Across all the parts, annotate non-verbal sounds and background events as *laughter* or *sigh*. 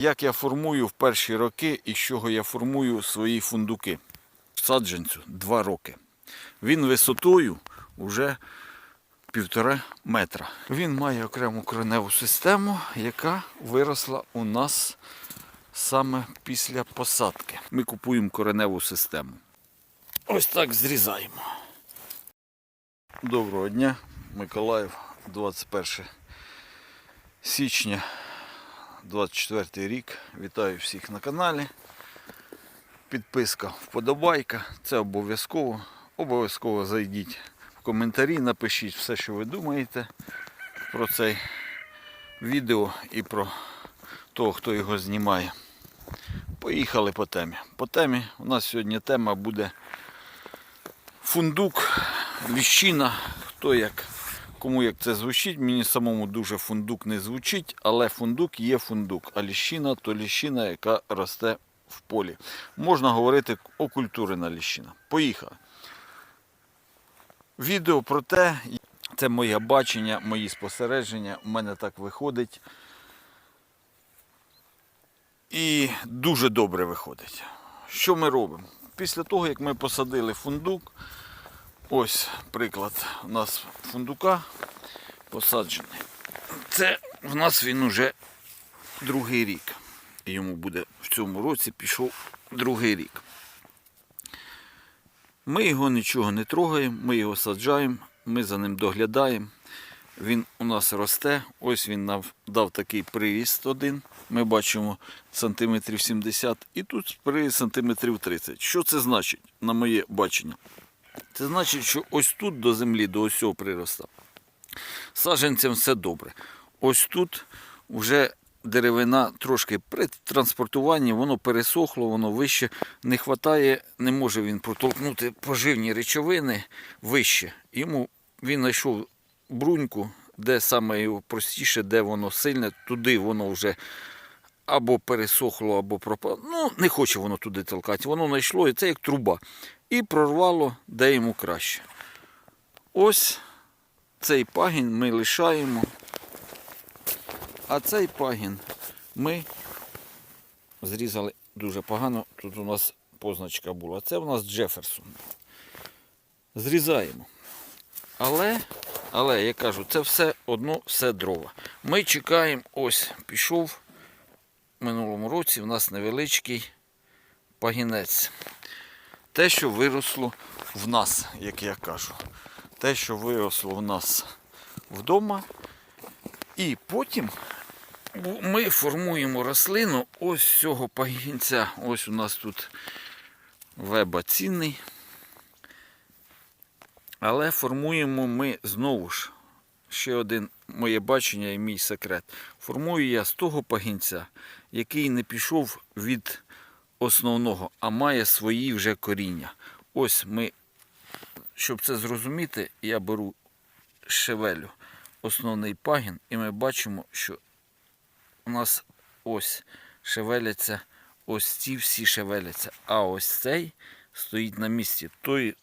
Як я формую в перші роки і з чого я формую свої фундуки? Саджанцю два роки. Він висотою вже півтора метра. Він має окрему кореневу систему, яка виросла у нас саме після посадки. Ми купуємо кореневу систему. Ось так зрізаємо. Доброго дня, Миколаїв, 21 січня 24 рік. Вітаю всіх на каналі. Підписка, вподобайка. Це обов'язково. Обов'язково зайдіть в коментарі, напишіть все, що ви думаєте про це відео і про того, хто його знімає. Поїхали по темі. По темі у нас сьогодні тема буде фундук, ліщина, хто як. Кому як це звучить, мені самому дуже фундук не звучить, але фундук є фундук, а ліщина то ліщина, яка росте в полі. Можна говорити окультурена ліщина. Поїхали. Відео про те, це моє бачення, мої спостереження. У мене так виходить. І дуже добре виходить. Що ми робимо? Після того, як ми посадили фундук, ось приклад у нас фундука посаджений. Це в нас він уже другий рік. Йому буде в цьому році пішов другий рік. Ми його нічого не трогаємо, ми його саджаємо, ми за ним доглядаємо. Він у нас росте. Ось він нам дав такий приріст один. Ми бачимо сантиметрів 70 і тут приріст сантиметрів 30. Що це значить, на моє бачення? Це значить, що ось тут до землі, до ось цього прироста, саджанцям все добре. Ось тут вже деревина трошки при транспортуванні, воно пересохло, воно вище. Не вистачає, не може він протолкнути поживні речовини вище. Йому він знайшов бруньку, де саме його простіше, де воно сильне, туди воно вже або пересохло, або пропало. Ну, не хоче воно туди толкати. Воно знайшло, і це як труба. І прорвало, де йому краще. Ось цей пагін ми лишаємо. А цей пагін ми зрізали дуже погано. Тут у нас позначка була. Це у нас Джеферсон. Зрізаємо. Але, але, я кажу, це все одно все дрова. Ми чекаємо, ось пішов минулому році. У нас невеличкий пагінець. Те, що виросло в нас, як я кажу. Те, що виросло в нас вдома. І потім ми формуємо рослину ось цього пагінця. Ось у нас тут веба цінний. Але формуємо ми знову ж ще один моє бачення і мій секрет. Формую я з того пагінця, який не пішов від основного, а має свої вже коріння. Ось ми, щоб це зрозуміти, я беру шевелю основний пагін, і ми бачимо, що у нас ось шевеляться, ось ці всі шевеляться, а ось цей стоїть на місці.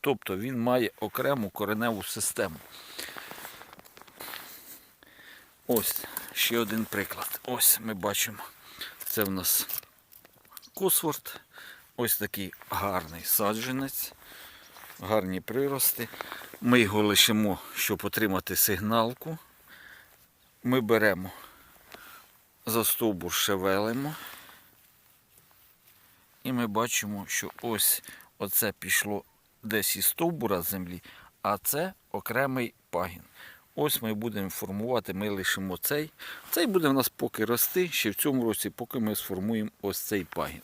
Тобто він має окрему кореневу систему. Ось ще один приклад. Ось ми бачимо. Це в нас Косворд. Ось такий гарний саджанець, гарні прирости. Ми його лишимо, щоб отримати сигналку. Ми беремо за стовбур шевелимо. І ми бачимо, що ось оце пішло десь із стовбура землі, а це окремий пагін. Ось ми будемо формувати, ми лишимо цей. Цей буде в нас поки рости, ще в цьому році, поки ми сформуємо ось цей пагін.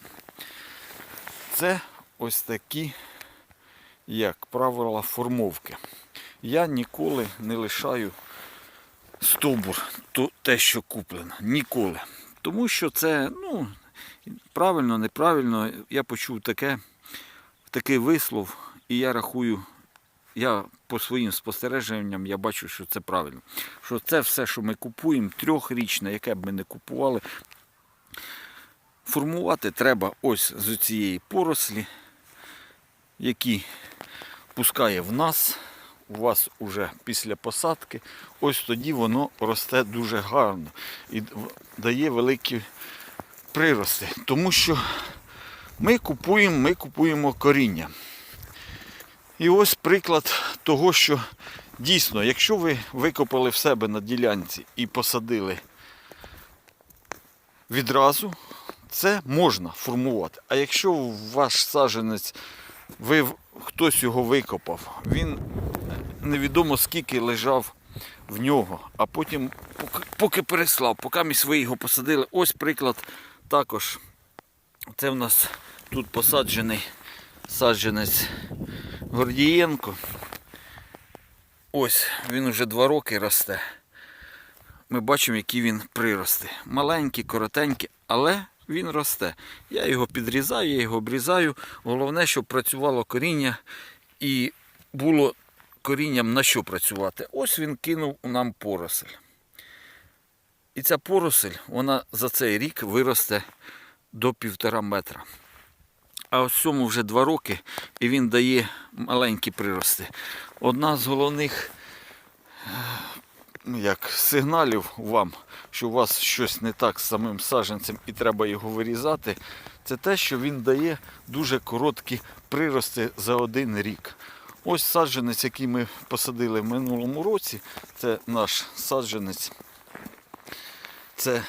Це ось такі, як правило, формовки. Я ніколи не лишаю стовбур, то те, що куплено. Ніколи. Тому що це, ну, правильно, неправильно. Я почув таке, такий вислов, і я рахую, я по своїм спостереженням я бачу, що це правильно. Що це все, що ми купуємо, трьохрічне, яке б ми не купували, формувати треба ось з цієї порослі, які пускає в нас, у вас уже після посадки, ось тоді воно росте дуже гарно і дає великі прирости, тому що ми купуємо, ми купуємо коріння. І ось приклад того, що дійсно, якщо ви викопали в себе на ділянці і посадили відразу, це можна формувати. А якщо ваш саджанець, ви хтось його викопав, він невідомо скільки лежав в нього, а потім, поки переслав, поки ми ви його посадили, ось приклад також. Це в нас тут посаджений саджанець Гордієнко. Ось він вже два роки росте. Ми бачимо, які він прирости. Маленькі, коротенькі, але він росте. Я його підрізаю, я його обрізаю. Головне, щоб працювало коріння і було корінням на що працювати. Ось він кинув нам поросель. І ця поросель, вона за цей рік виросте до півтора метра. А ось цьому вже два роки, і він дає маленькі прирости. Одна з головних ну, як, сигналів вам, що у вас щось не так з самим саджанцем і треба його вирізати, це те, що він дає дуже короткі прирости за один рік. Ось саджанець, який ми посадили в минулому році, це наш саджанець. Це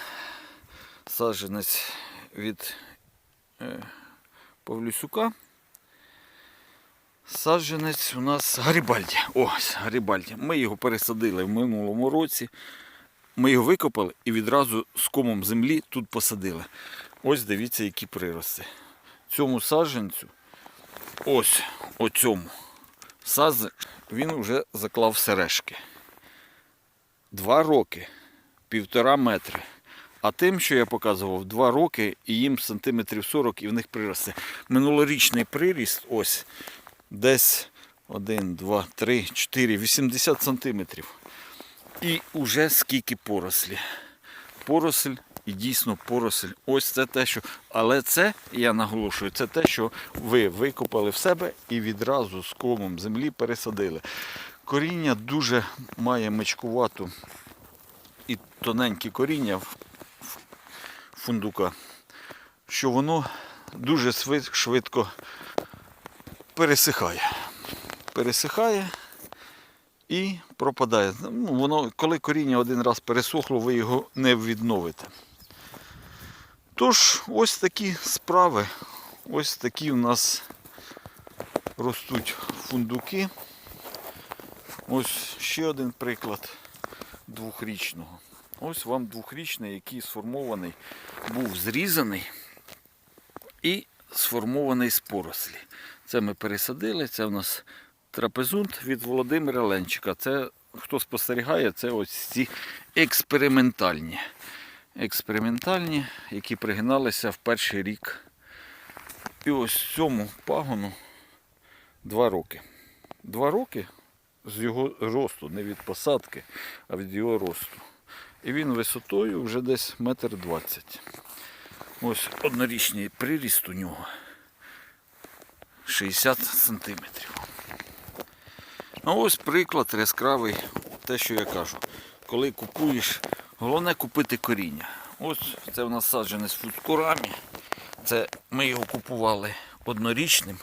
саджанець від е, Павлюсюка. Саджанець у нас Гарібальді. Ось Гарібальді. Ми його пересадили в минулому році. Ми його викопали і відразу з комом землі тут посадили. Ось дивіться, які прирости. Цьому саджанцю, ось оцьому саджанцю, він вже заклав сережки. Два роки, півтора метри. А тим, що я показував, два роки і їм сантиметрів 40 і в них прирости. Минулорічний приріст ось десь 1, 2, 3, 4, 80 сантиметрів. І уже скільки порослі. Поросль і дійсно поросль. Ось це те, що. Але це, я наголошую, це те, що ви викопали в себе і відразу з комом землі пересадили. Коріння дуже має мечкувату і тоненькі коріння фундука, що воно дуже швидко пересихає. Пересихає і пропадає. Ну, воно, коли коріння один раз пересохло, ви його не відновите. Тож, ось такі справи. Ось такі у нас ростуть фундуки. Ось ще один приклад двохрічного. Ось вам двохрічний, який сформований, був зрізаний і сформований з порослі. Це ми пересадили, це у нас трапезунт від Володимира Ленчика. Це хто спостерігає, це ось ці експериментальні. Експериментальні, які пригиналися в перший рік. І ось цьому пагону два роки. Два роки з його росту, не від посадки, а від його росту. І він висотою вже десь метр двадцять. Ось однорічний приріст у нього 60 сантиметрів. А ось приклад яскравий, те, що я кажу. Коли купуєш, головне купити коріння. Ось це в нас саджене з фудкурами. Це ми його купували однорічним.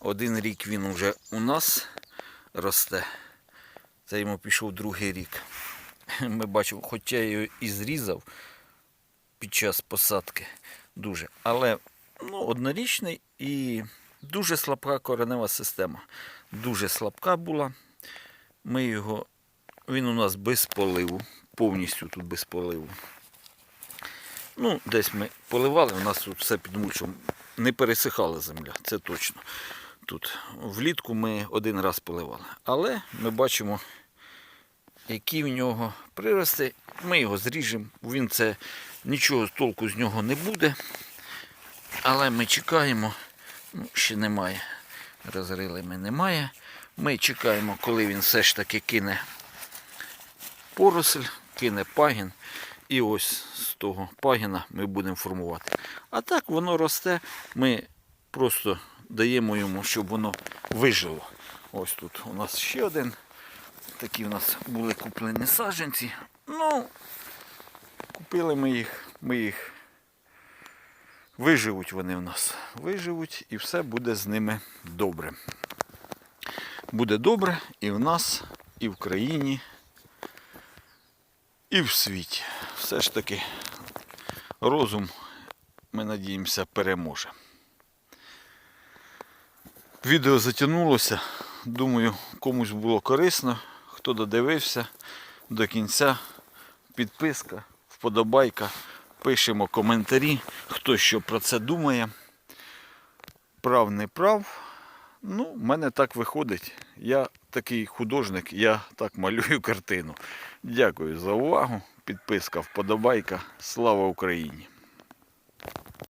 Один рік він вже у нас росте. Це йому пішов другий рік. *laughs* Ми бачимо, хоча я його і зрізав під час посадки дуже. Але ну, однорічний і дуже слабка коренева система. Дуже слабка була. Ми його, він у нас без поливу, повністю тут без поливу. Ну, десь ми поливали, у нас тут все під мульчем. Не пересихала земля, це точно. Тут влітку ми один раз поливали. Але ми бачимо, які в нього прирости. Ми його зріжемо. Він це нічого толку з нього не буде. Але ми чекаємо. Ну, ще немає. Розрили ми немає. Ми чекаємо, коли він все ж таки кине поросль, кине пагін. І ось з того пагіна ми будемо формувати. А так воно росте. Ми просто даємо йому, щоб воно вижило. Ось тут у нас ще один. Такі у нас були куплені саджанці. Ну, купили ми їх, ми їх Виживуть вони в нас. Виживуть і все буде з ними добре. Буде добре і в нас, і в країні, і в світі. Все ж таки розум, ми надіємося, переможе. Відео затягнулося. Думаю, комусь було корисно. Хто додивився до кінця, підписка, вподобайка. Пишемо коментарі, хто що про це думає. Прав, не прав. Ну, в мене так виходить. Я такий художник, я так малюю картину. Дякую за увагу. Підписка, вподобайка. Слава Україні!